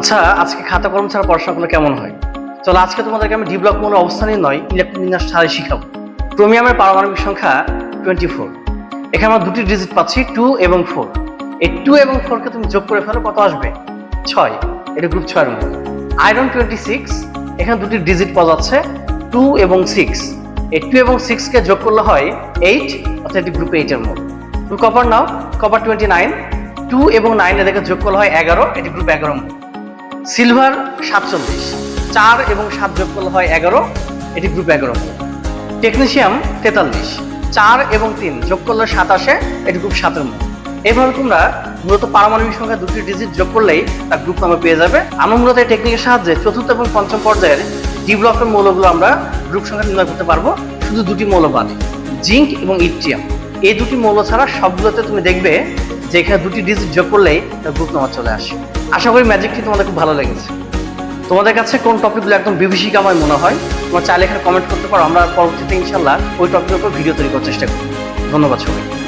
আচ্ছা আজকে খাতা কলম ছাড়া পড়াশোনা করলে কেমন হয়? চলো, আজকে তোমাদেরকে আমি ডি ব্লক মূল অবস্থানে নয় ইলেকট্রন বিন্যাস ছাড়াই শিখাবো। ক্রোমিয়ামের পারমাণবিক সংখ্যা টোয়েন্টি ফোর এখানে আমরা দুটি ডিজিট পাচ্ছি টু এবং ফোর এই টু এবং ফোরকে তুমি যোগ করে ফেলো, কত আসবে? ছয়। এটা গ্রুপ ছয়ের মূল আয়রন টোয়েন্টি সিক্স এখানে দুটি ডিজিট পাওয়া যাচ্ছে টু এবং সিক্স এই টু এবং সিক্সকে যোগ করলে হয় এইট অর্থাৎ এটি গ্রুপ এইটের মধ্যে। তুমি কপার নাও কপার টোয়েন্টি নাইন টু এবং নাইন এদেরকে যোগ করলে হয় এগারো, এটি গ্রুপ এগারো মূল সিলভার সাতচল্লিশ। চার এবং সাত যোগ করলে হয় এগারো, এটি গ্রুপ এগারো। টেকনিশিয়াম তেতাল্লিশ। চার এবং তিন যোগ করলে সাত আসে এটি গ্রুপ সাতের মূল এইভাবে তোমরা মূলত পারমাণবিক সংখ্যা দুটি ডিজিট যোগ করলেই তার গ্রুপ নামে পেয়ে যাবে। আমরা মূলত এই টেকনিকের সাহায্যে চতুর্থ এবং পঞ্চম পর্যায়ের ডি ব্লকের মৌলগুলো আমরা গ্রুপ সংখ্যা নির্ণয় করতে পারব। শুধু দুটি মৌল বাদে জিঙ্ক এবং ইট্রিয়াম এই দুটি মৌল ছাড়া সবগুলোতে তুমি দেখবে যে এখানে দুটি ডিজিট যোগ করলেই তার গ্রুপ নাম্বার চলে আসে। আশা করি ম্যাজিকটি তোমাদের খুব ভালো লেগেছে। তোমাদের কাছে কোন টপিকগুলো একদম বিভীষিকাময় মনে হয়, তোমার চাইলে এখানে কমেন্ট করতে পারো, আমরা পরবর্তীতে ইনশাল্লাহ ওই টপিকের উপর ভিডিও তৈরি করার চেষ্টা করি ধন্যবাদ সবাই